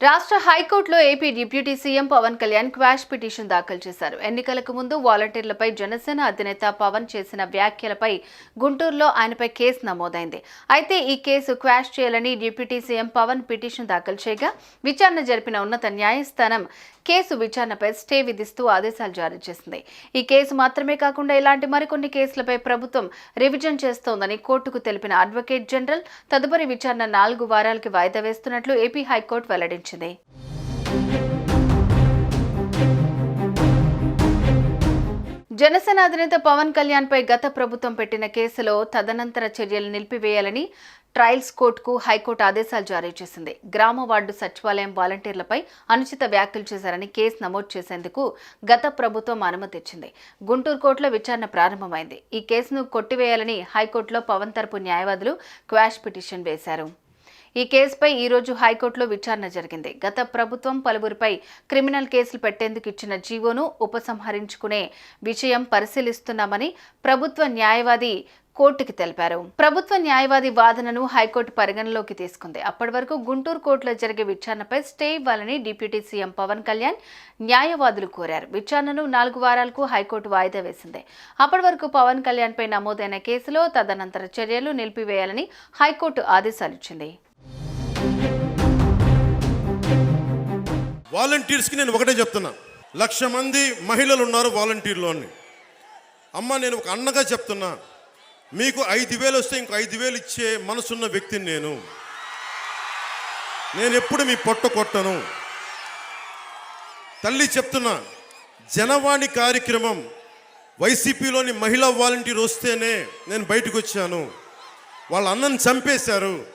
రాష్ట్ర హైకోర్టులో AP deputy CM Pawan Kalyan quash petition దాఖలు చేశారు. ఎన్నికలకు ముందు వాలంటీర్లపై జనసేన అధినేత పవన్ చేసిన వ్యాఖ్యలపై గుంటూరులో ఆయనపై కేసు నమోదైంది. అయితే ఈ కేసు క్వాష్ చేయాలని డిప్యూటీ సీఎం పవన్ పిటిషన్ దాఖలు చేయగా విచారణ జరిపిన ఉన్నత న్యాయస్థానం కేసు విచారణపై స్టే విధిస్తూ ఆదేశాలు జారీ చేసింది. ఈ కేసు మాత్రమే కాకుండా ఇలాంటి మరికొన్ని కేసులపై ప్రభుత్వం రివిజన్ చేస్తోందని కోర్టుకు తెలిపిన అడ్వకేట్ జనరల్ తదుపరి విచారణ నాలుగు వారాలకి వాయిదా వేస్తున్నట్లు ఏపీ హైకోర్టు వెల్లడించింది. జనసేన అధినేత పవన్ కళ్యాణ్ పై గత ప్రభుత్వం పెట్టిన కేసులో తదనంతర చర్యలు నిలిపివేయాలని ట్రయల్స్ కోర్టుకు హైకోర్టు ఆదేశాలు జారీ చేసింది. గ్రామ వార్డు సచివాలయం వాలంటీర్లపై అనుచిత వ్యాఖ్యలు చేశారని కేసు నమోదు చేసేందుకు గత ప్రభుత్వం అనుమతి ఇచ్చింది. గుంటూరు కోర్టులో విచారణ ప్రారంభమైంది. ఈ కేసును కొట్టివేయాలని హైకోర్టులో పవన్ తరపు న్యాయవాదులు క్వాష్ పిటిషన్ వేశారు. ఈ కేసుపై ఈరోజు హైకోర్టులో విచారణ జరిగింది. గత ప్రభుత్వం పలువురిపై క్రిమినల్ కేసులు పెట్టేందుకు ఇచ్చిన జీవోను ఉపసంహరించుకునే విషయం పరిశీలిస్తున్నామని ప్రభుత్వ న్యాయవాది కోర్టుకి తెలిపారు. ప్రభుత్వ న్యాయవాది వాదనను హైకోర్టు పరిగణలోకి తీసుకుంది. అప్పటి వరకు గుంటూరు కోర్టులో జరిగే విచారణపై స్టే ఇవ్వాలని డిప్యూటీ సీఎం పవన్ కళ్యాణ్ న్యాయవాదులు కోరారు. విచారణను నాలుగు వారాలకు హైకోర్టు వాయిదా వేసింది. అప్పటి వరకు పవన్ కళ్యాణ్ పై నమోదైన కేసులో తదనంతర చర్యలు నిలిపివేయాలని హైకోర్టు ఆదేశాలిచ్చింది. వాలంటీర్స్కి నేను ఒకటే చెప్తున్నా. లక్ష మంది మహిళలు ఉన్నారు వాలంటీర్లు అని అమ్మ నేను ఒక అన్నగా చెప్తున్నా. మీకు ఐదు వేలు వస్తే ఇంకో ఐదు వేలు ఇచ్చే మనసున్న వ్యక్తిని నేను. నేను ఎప్పుడు మీ పొట్ట కొట్టను. తల్లి చెప్తున్నా జనవాణి కార్యక్రమం వైసీపీలోని మహిళా వాలంటీర్ వస్తేనే నేను బయటకు వచ్చాను వాళ్ళ అన్నను చంపేశారు.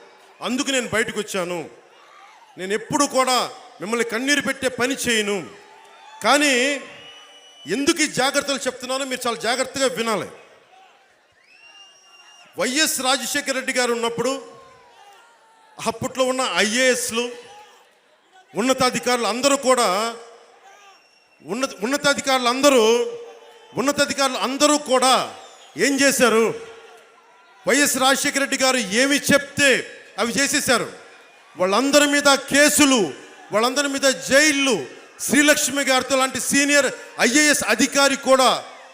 అందుకు నేను బయటకు వచ్చాను నేను ఎప్పుడు కూడా మిమ్మల్ని కన్నీరు పెట్టే పని చేయను. కానీ ఎందుకు ఈ జాగ్రత్తలు చెప్తున్నానో మీరు చాలా జాగ్రత్తగా వినాలి. వైఎస్ రాజశేఖర రెడ్డి గారు ఉన్నప్పుడు అప్పట్లో ఉన్న ఐఏఎస్లు ఉన్నతాధికారులు అందరూ కూడా ఉన్నత ఉన్నతాధికారులు అందరూ ఉన్నతాధికారులు అందరూ కూడా ఏం చేశారు? వైఎస్ రాజశేఖర రెడ్డి గారు ఏమి చెప్తే అవి చేసేశారు. వాళ్ళందరి మీద కేసులు వాళ్ళందరి మీద జైళ్ళు. శ్రీలక్ష్మి గారితో లాంటి సీనియర్ ఐఏఎస్ అధికారి కూడా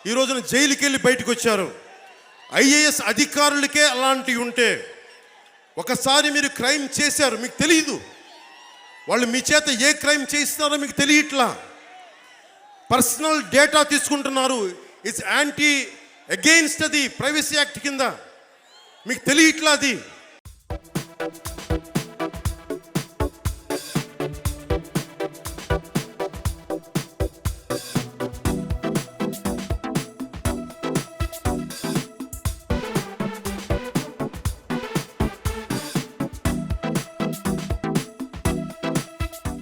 ఈ రోజున జైలుకి వెళ్ళి బయటకు వచ్చారు ఐఏఎస్ అధికారులకే అలాంటివి ఉంటే ఒకసారి మీరు క్రైమ్ చేశారు మీకు తెలియదు వాళ్ళు మీ చేత ఏ క్రైమ్ చేస్తున్నారో మీకు తెలియట్లా. పర్సనల్ డేటా తీసుకుంటున్నారు. ఇట్స్ యాంటీ అగెయిన్స్ట్ అది ప్రైవసీ యాక్ట్ కింద. మీకు తెలియట్లా అది?